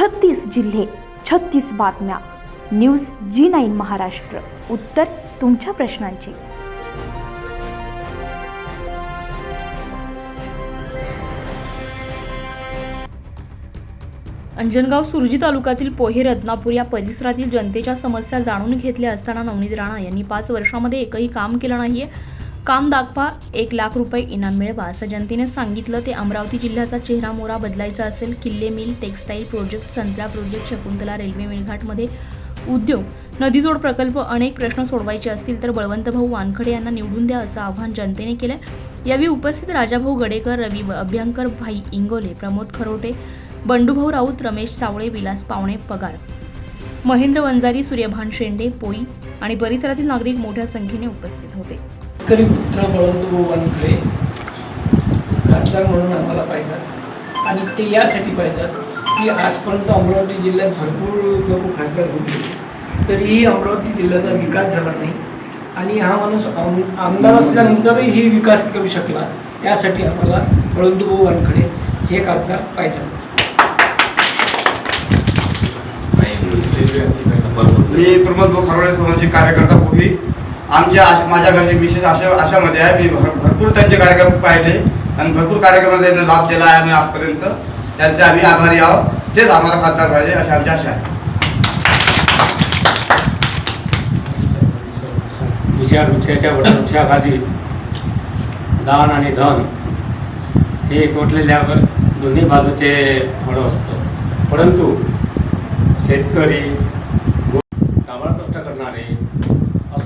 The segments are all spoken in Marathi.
छत्तीस जिल्हे छत्तीस बातम्या. News G nine Maharashtra. उत्तर तुमच्या प्रश्नांची. अंजनगाव सुरजी तालुक्यातील पोहे रत्नापूर या परिसरातील जनतेच्या समस्या जाणून घेतल्या असताना नवनीत राणा यांनी पाच वर्षामध्ये एकही काम केलं नाहीये. काम दाखवा एक लाख रुपये इनाम मिळवा असं जनतेने सांगितलं. ते अमरावती जिल्ह्याचा चेहरा मोरा बदलायचा असेल किल्ले मिल टेक्स्टाईल प्रोजेक्ट संत्रा प्रोजेक्ट शकुंतला रेल्वे मेळघाटमध्ये उद्योग. नदीजोड प्रकल्प अनेक प्रश्न सोडवायचे असतील तर बळवंतभाऊ वानखडे यांना निवडून द्या असं आव्हान जनतेने केलं यावेळी उपस्थित राजाभाऊ गडेकर रवी अभ्यंकर भाई इंगोले प्रमोद खरोटे बंडूभाऊ राऊत रमेश सावळे विलास पावणे पगार. महेंद्र वंजारी सूर्यभान शेंडे पोई आणि परिसरातील नागरिक मोठ्या संख्येने उपस्थित होते. शेतकरी पुत्र बळवंत वानखडे खासदार म्हणून आम्हाला पाहिजेत. आणि ते यासाठी पाहिजेत की आजपर्यंत अमरावती जिल्ह्यात भरपूर लोक खासदार होते. तरीही अमरावती जिल्ह्याचा विकास झाला नाही. आणि हा माणूस आम- आमदार असल्यानंतरही ही विकास करू शकला. त्यासाठी आम्हाला बळवंतभाऊ वानखडे हे खासदार पाहिजे मी प्रमोद भाऊ खरवडे समाजाचे कार्यकर्ता पूर्वी आमच्या आश- माझ्या घरचे मिसेस अशा अशामध्ये आहे. मी भर- भरपूर त्यांचे कार्यक्रम पाहिले आणि भरपूर कार्यक्रमांना त्यांना लाभ दिला आहे आम्ही आजपर्यंत. त्यांचे आम्ही आभारी आहोत. तेच आम्हाला खासदार पाहिजे अशा आमची आशा आहे. विचार वृक्षाच्या वृक्षाखाली दान आणि धन हे कोटलेल्या दोन्ही बाजूचे फळं असतं. परंतु शेतकरी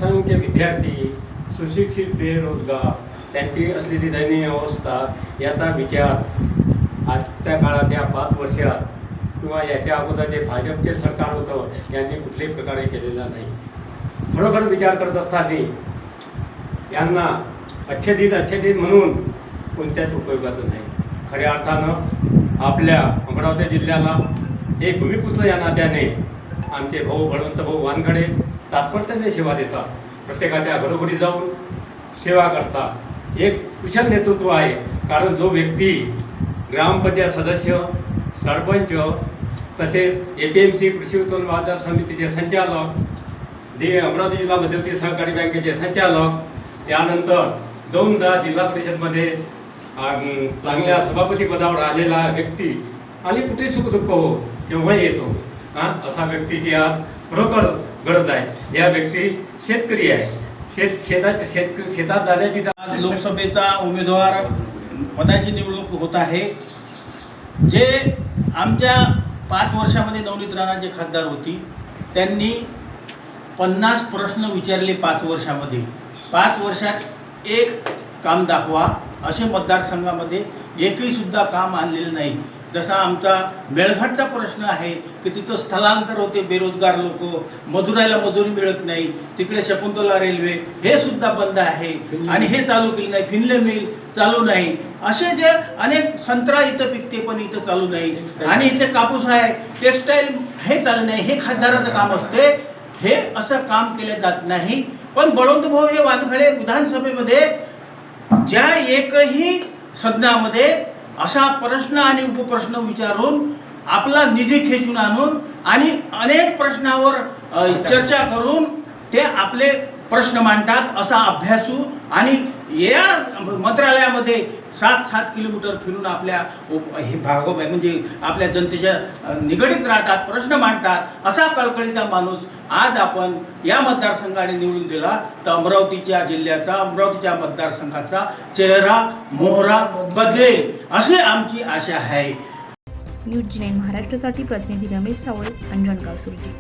असंख्य विद्यार्थी सुशिक्षित बेरोजगार त्यांची असलेली दयनीय अवस्था याचा विचार आजच्या काळात या पाच वर्षात किंवा याच्या अगोदर जे भाजपचे सरकार होतं यांनी कुठल्याही प्रकारे केलेला नाही. खरोखर विचार करत असताना यांना अच्छेदित अच्छेदित म्हणून कोणत्याच उपयोगाचं नाही. खऱ्या अर्थानं आपल्या अमरावती जिल्ह्याला एक भूमिपुत्र या नात्याने आमचे भाऊ बळवंत भाऊ वानखडे तात्पर्याने सेवा देतात. प्रत्येकाच्या घरोघरी जाऊन सेवा करतात. एक कुशल नेतृत्व आहे. कारण जो व्यक्ती ग्रामपंचायत सदस्य सरपंच तसेच ए पी एम सी कृषी उत्पन्न बाजार समितीचे संचालक दे अमरावती जिल्हा मध्यवर्ती सहकारी बँकेचे संचालक त्यानंतर दोनदा जिल्हा परिषदमध्ये चांगल्या सभापती पदावर आलेला व्यक्ती. आणि कुठे सुखदुःख हो केव्हाही येतो. हां? असा व्यक्तीची आज खरोखर गरज आहे. या व्यक्ती शेतकरी आहे. शेत शेताचे शेतकरी शेतात जाण्याची आज लोकसभेचा उमेदवार पदाची निवडणूक होत आहे. जे आमच्या पाच वर्षामध्ये नवनीत राणा जे खासदार होती त्यांनी पन्नास प्रश्न विचारले पाच वर्षामध्ये. पाच वर्षात एक काम दाखवा. असे मतदारसंघामध्ये एकही सुद्धा काम आणलेलं नाही. जसा आमचा मेळघाटचा प्रश्न आहे की तिथं स्थलांतर होते बेरोजगार लोक मजुरायला मजुरी मिळत नाही तिकडे शकुंतला रेल्वे हे सुद्धा बंद आहे. आणि हे चालू केलं नाही फिनले मिल चालू नाही. असे जे अनेक संत्रा इथं पिकते पण इथं चालू नाही. आणि इथे कापूस आहे टेक्स्टाईल हे चालू नाही हे खासदाराचं काम असते. हे असं काम केलं जात नाही. पण बळवंत भाऊ हे वानखडे विधानसभेमध्ये ज्या एकही सदनामध्ये असा प्रश्न आणि उपप्रश्न विचारून आपला निधी खेचून आणून आणि अनेक प्रश्नावर चर्चा करून ते आपले प्रश्न मांडतात असा अभ्यासू आणि या मंत्रालयामध्ये सात सात किलोमीटर फिरून आपल्या हे भाग म्हणजे आपल्या जनतेच्या निगडीत राहतात प्रश्न मांडतात असा कळकळीचा माणूस आज आपण या मतदारसंघाने निवडून दिला तर अमरावतीच्या जिल्ह्याचा अमरावतीच्या मतदारसंघाचा चेहरा मोहरा बदलेल अशी आमची आशा आहे. न्यूज जी महाराष्ट्रासाठी प्रतिनिधी रमेश सावळे अंजनगाव सुरजी.